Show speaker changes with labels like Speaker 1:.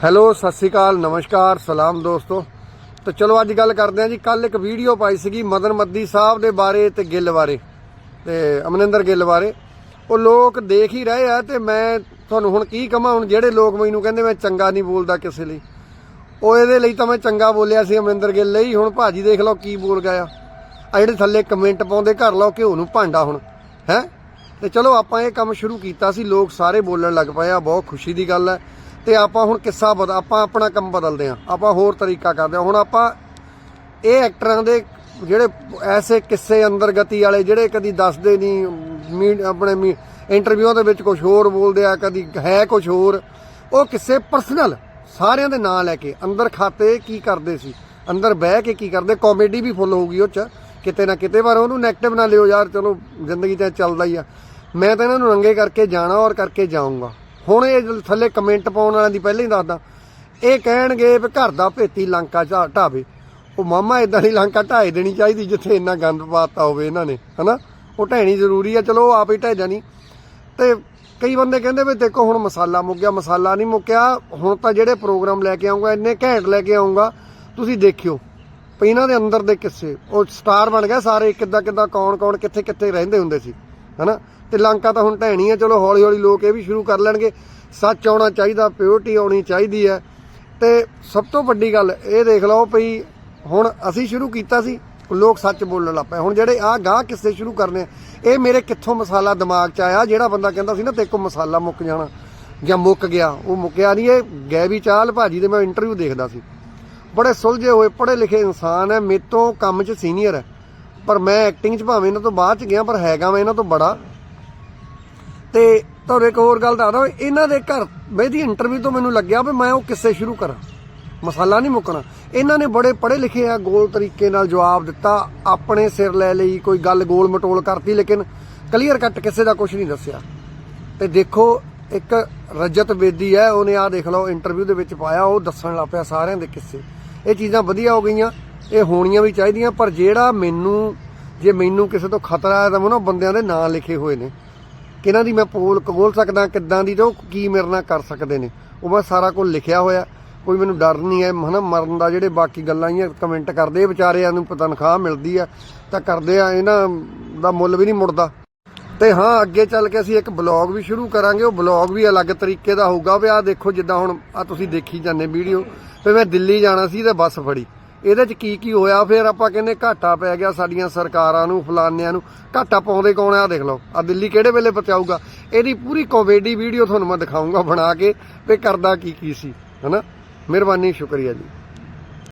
Speaker 1: Hello, Sat Sri ਅਕਾਲ, ਨਮਸਕਾਰ, ਸਲਾਮ ਦੋਸਤੋ। ਤੇ ਚਲੋ, ਅੱਜ ਗੱਲ ਕਰਦੇ ਹਾਂ ਜੀ ਕੱਲ ਇੱਕ ਵੀਡੀਓ ਪਾਈ ਸੀਗੀ ਮਦਨ ਮੱਦੀ ਸਾਹਿਬ ਦੇ ਬਾਰੇ ਤੇ ਗਿੱਲ ਬਾਰੇ, ਤੇ ਅਮਨਿੰਦਰ ਗਿੱਲ ਬਾਰੇ। ਉਹ ਲੋਕ ਦੇਖ ਹੀ ਰਹੇ ਆ ਤੇ ਮੈਂ ਤੁਹਾਨੂੰ ਹੁਣ ਕੀ ਕਹਾਂ, ਹੁਣ ਜਿਹੜੇ ਲੋਕ ਮੈਨੂੰ ਕਹਿੰਦੇ ਮੈਂ ਚੰਗਾ ਨਹੀਂ ਬੋਲਦਾ ਕਿਸੇ ਲਈ, ਉਹ ਇਹਦੇ ਲਈ ਤਾਂ ਮੈਂ ਚੰਗਾ ਬੋਲਿਆ ਸੀ ਅਮਰਿੰਦਰ ਗਿੱਲ ਲਈ। ਹੁਣ ਭਾਜੀ ਦੇਖ ਲਓ ਕੀ ਬੋਲ ਗਿਆ ਆ। ਜਿਹੜੇ ਥੱਲੇ ਕਮੈਂਟ ਪਾਉਂਦੇ, ਘਰ ਲਓ ਘਿਓ ਨੂੰ ਭਾਂਡਾ ਹੁਣ, ਹੈ? ਤੇ ਚਲੋ, ਆਪਾਂ ਇਹ ਕੰਮ ਸ਼ੁਰੂ ਕੀਤਾ ਸੀ, ਲੋਕ ਸਾਰੇ ਬੋਲਣ ਲੱਗ ਪਏ ਆ, ਬਹੁਤ ਖੁਸ਼ੀ ਦੀ ਗੱਲ ਹੈ। ਤੇ ਆਪਾਂ ਹੁਣ ਕਿੱਸਾ ਬਦਲ ਆਪਾਂ ਆਪਣਾ ਕੰਮ ਬਦਲਦੇ ਆ ਆਪਾਂ ਹੋਰ ਤਰੀਕਾ ਕਰਦੇ ਆ ਹੁਣ ਆਪਾਂ ਇਹ ਐਕਟਰਾਂ ਦੇ ਜਿਹੜੇ ਐਸੇ ਕਿੱਸੇ ਅੰਦਰ ਗਤੀ ਵਾਲੇ ਜਿਹੜੇ ਕਦੀ ਦੱਸਦੇ ਨਹੀਂ, ਮੀ- ਆਪਣੇ ਇੰਟਰਵਿਊਆਂ ਦੇ ਵਿੱਚ ਕੁਝ ਹੋਰ ਬੋਲਦੇ ਆ, ਕਦੀ ਹੈ ਕੁਝ ਹੋਰ। ਉਹ ਕਿੱਸੇ ਪਰਸਨਲ ਸਾਰਿਆਂ ਦੇ ਨਾਂ ਲੈ ਕੇ ਅੰਦਰ ਖਾਤੇ ਕੀ ਕਰਦੇ ਸੀ, ਅੰਦਰ ਬਹਿ ਕੇ ਕੀ ਕਰਦੇ ਕਾਮੇਡੀ ਵੀ ਫੁੱਲ ਹੋਊਗੀ ਉਹ ਚ। ਕਿਤੇ ਨਾ ਕਿਤੇ ਪਰ ਉਹਨੂੰ ਨੈਗੇਟਿਵ ਨਾ ਲਿਓ ਯਾਰ, ਚਲੋ ਜ਼ਿੰਦਗੀ ਤੇ ਚੱਲਦਾ ਹੀ ਆ। ਮੈਂ ਤਾਂ ਇਹਨਾਂ ਨੂੰ ਰੰਗੇ ਕਰਕੇ ਜਾਣਾ ਔਰ ਕਰਕੇ ਜਾਊਂਗਾ। ਹੁਣ ਇਹ ਥੱਲੇ ਕਮੈਂਟ ਪਾਉਣ ਵਾਲਿਆਂ ਦੀ ਪਹਿਲਾਂ ਹੀ ਦੱਸਦਾ। ਇਹ ਕਹਿਣਗੇ ਵੀ ਘਰ ਦਾ ਭੇਤੀ ਲੰਕਾ ਝਾ- ਢਾਵੇ। ਉਹ ਮਾਮਾ ਇਦਾਂ ਦੀ ਲੰਕਾ ਢਾਏ ਦੇਣੀ ਚਾਹੀਦੀ ਜਿੱਥੇ ਇੰਨਾ ਗੰਦ ਪਾਤਾ ਹੋਵੇ ਇਹਨਾਂ ਨੇ, ਹਨਾ? ਉਹ ਢਹਿਣੀ ਜ਼ਰੂਰੀ ਆ, ਚਲੋ ਉਹ ਆਪ ਹੀ ਢਹਿ ਜਾਣੀ। ਤੇ ਕਈ ਬੰਦੇ ਕਹਿੰਦੇ ਵੀ ਦੇਖੋ ਹੁਣ ਮਸਾਲਾ ਮੁੱਕ ਗਿਆ ਮਸਾਲਾ ਨਹੀਂ ਮੁੱਕਿਆ। ਹੁਣ ਤਾਂ ਜਿਹੜੇ ਪ੍ਰੋਗਰਾਮ ਲੈ ਕੇ ਆਉਂਗਾ, ਇੰਨੇ ਘੈਂਟ ਲੈ ਕੇ ਆਉਂਗਾ, ਤੁਸੀਂ ਦੇਖਿਓ। ਵੀ ਇਹਨਾਂ ਦੇ ਅੰਦਰ ਦੇ ਕਿੱਸੇ, ਉਹ ਸਟਾਰ ਬਣ ਗਿਆ ਸਾਰੇ ਕਿੱਦਾਂ ਕਿੱਦਾਂ ਕੌਣ ਕੌਣ ਕਿੱਥੇ ਕਿੱਥੇ ਰਹਿੰਦੇ ਹੁੰਦੇ ਸੀ। ਹਨਾ? ਤੇ ਲੰਕਾ ਤਾਂ ਹੁਣ ਢਹਿਣੀ ਆ, ਚਲੋ ਹੌਲੀ ਹੌਲੀ ਲੋਕ ਇਹ ਵੀ ਸ਼ੁਰੂ ਕਰ ਲੈਣਗੇ। ਸੱਚ ਆਉਣਾ ਚਾਹੀਦਾ ਪਿਓਰਟੀ ਆਉਣੀ ਚਾਹੀਦੀ ਹੈ। ਤੇ ਸਭ ਤੋਂ ਵੱਡੀ ਗੱਲ ਇਹ ਦੇਖ ਲਓ ਭਈ ਹੁਣ ਅਸੀਂ ਸ਼ੁਰੂ ਕੀਤਾ ਸੀ, ਲੋਕ ਸੱਚ ਬੋਲਣ ਲੱਗ ਪਏ। ਹੁਣ ਜਿਹੜੇ ਆਹ ਗਾਹ ਕਿੱਸੇ ਸ਼ੁਰੂ ਕਰਨੇ ਇਹ ਮੇਰੇ ਕਿੱਥੋਂ ਮਸਾਲਾ ਦਿਮਾਗ 'ਚ ਆਇਆ? ਜਿਹੜਾ ਬੰਦਾ ਕਹਿੰਦਾ ਸੀ ਨਾ ਤੇ ਕੋ ਮਸਾਲਾ ਮੁੱਕ ਜਾਣਾ ਜਾਂ ਮੁੱਕ ਗਿਆ, ਉਹ ਮੁੱਕਿਆ ਨਹੀਂ। ਇਹ ਗੈਵੀ ਚਾਲ ਭਾਜੀ ਦੇ ਮੈਂ ਇੰਟਰਵਿਊ ਦੇਖਦਾ ਸੀ। ਬੜੇ ਸੁਲਝੇ ਹੋਏ, ਪੜ੍ਹੇ ਲਿਖੇ ਇਨਸਾਨ ਹੈ ਮੇਰੇ ਤੋਂ ਕੰਮ 'ਚ ਸੀਨੀਅਰ ਹੈ। ਪਰ ਮੈਂ ਐਕਟਿੰਗ 'ਚ ਭਾਵੇਂ ਇਹਨਾਂ ਤੋਂ ਬਾਅਦ 'ਚ ਗਿਆ, ਪਰ ਹੈਗਾ ਮੈਂ ਇਹਨਾਂ ਤੋਂ ਬੜਾ। ਤੇ ਤੁਹਾਨੂੰ ਇੱਕ ਹੋਰ ਗੱਲ ਦੱਸਦਾ ਇਹਨਾਂ ਦੇ ਘਰ ਬੇਦੀ ਇੰਟਰਵਿਊ ਤੋਂ ਮੈਨੂੰ ਲੱਗਿਆ ਵੀ ਮੈਂ ਉਹ ਕਿੱਸੇ ਸ਼ੁਰੂ ਕਰਾਂ। ਮਸਾਲਾ ਨਹੀਂ ਮੁੱਕਣਾ। ਇਹਨਾਂ ਨੇ ਬੜੇ ਪੜ੍ਹੇ ਲਿਖੇ ਆ, ਗੋਲ ਤਰੀਕੇ ਨਾਲ ਜਵਾਬ ਦਿੱਤਾ, ਆਪਣੇ ਸਿਰ ਲੈ ਲਈ, ਕੋਈ ਗੱਲ ਗੋਲ ਮਟੋਲ ਕਰਤੀ, ਲੇਕਿਨ ਕਲੀਅਰ ਕੱਟ ਕਿਸੇ ਦਾ ਕੁਝ ਨਹੀਂ ਦੱਸਿਆ। ਤੇ ਦੇਖੋ, ਇੱਕ ਰਜਤ ਬੇਦੀ ਹੈ, ਉਹਨੇ ਆ ਦੇਖ ਲਓ ਇੰਟਰਵਿਊ ਦੇ ਵਿੱਚ ਪਾਇਆ, ਉਹ ਦੱਸਣ ਲੱਗ ਪਿਆ ਸਾਰਿਆਂ ਦੇ ਕਿੱਸੇ। ਇਹ ਚੀਜ਼ਾਂ ਵਧੀਆ ਹੋ ਗਈਆਂ। ਇਹ ਹੋਣੀਆਂ ਵੀ ਚਾਹੀਦੀਆਂ, ਪਰ ਜਿਹੜਾ ਮੈਨੂੰ, ਜੇ ਮੈਨੂੰ ਕਿਸੇ ਤੋਂ ਖਤਰਾ ਹੈ, ਤਾਂ ਉਹਨਾਂ ਬੰਦਿਆਂ ਦੇ ਨਾਂ ਲਿਖੇ ਹੋਏ ਨੇ। ਕਿਹਨਾਂ ਦੀ ਮੈਂ ਪੋਲ ਕਗੋਲ ਸਕਦਾ, ਕਿੱਦਾਂ ਦੀ ਤੇ ਉਹ ਕੀ ਮੇਰੇ ਨਾਲ ਕਰ ਸਕਦੇ ਨੇ। ਉਹ ਮੈਂ ਸਾਰਾ ਕੁਝ ਲਿਖਿਆ ਹੋਇਆ। ਕੋਈ ਮੈਨੂੰ ਡਰ ਨਹੀਂ ਹੈ। ਹਨਾ ਮਰਨ ਦਾ ਜਿਹੜੇ ਬਾਕੀ ਗੱਲਾਂ ਹੀ ਕਮੈਂਟ ਕਰਦੇ ਇਹ ਵਿਚਾਰਿਆਂ ਨੂੰ ਤਨਖਾਹ ਮਿਲਦੀ ਆ, ਤਾਂ ਕਰਦੇ ਆ, ਇਹਨਾਂ ਦਾ ਮੁੱਲ ਵੀ ਨਹੀਂ ਮੁੜਦਾ। ਤੇ ਹਾਂ, ਅੱਗੇ ਚੱਲ ਕੇ ਅਸੀਂ ਇੱਕ ਬਲੌਗ ਵੀ ਸ਼ੁਰੂ ਕਰਾਂਗੇ। ਉਹ ਬਲੌਗ ਵੀ ਅਲੱਗ ਤਰੀਕੇ ਦਾ ਹੋਊਗਾ। ਵੀ ਆਹ ਦੇਖੋ, ਜਿੱਦਾਂ ਹੁਣ ਆ ਤੁਸੀਂ ਦੇਖੀ ਜਾਂਦੇ ਵੀਡੀਓ। ਤੇ ਮੈਂ ਦਿੱਲੀ ਜਾਣਾ ਸੀ ਤੇ ਬੱਸ ਫੜੀ। ਇਹਦੇ ਚ ਕੀ ਕੀ ਹੋਇਆ? ਫਿਰ ਆਪਾਂ ਕਹਿੰਦੇ ਘਾਟਾ ਪੈ ਗਿਆ ਸਾਡੀਆਂ ਸਰਕਾਰਾਂ ਨੂੰ, ਫਲਾਨਿਆਂ ਨੂੰ। ਘਾਟਾ ਪਾਉਂਦੇ ਕੌਣ ਆ? ਆਹ ਦੇਖ ਲਓ। ਆ ਦਿੱਲੀ ਕਿਹੜੇ ਵੇਲੇ ਬਚਾਊਗਾ ਇਹਦੀ ਪੂਰੀ ਕੋਮੇਡੀ ਵੀਡੀਓ ਤੁਹਾਨੂੰ ਮੈਂ ਦਿਖਾਊਂਗਾ ਬਣਾ ਕੇ ਤੇ ਕਰਦਾ ਕੀ ਕੀ ਸੀ। ਹਨਾ? ਮਿਹਰਬਾਨੀ, ਸ਼ੁਕਰੀਆ ਜੀ।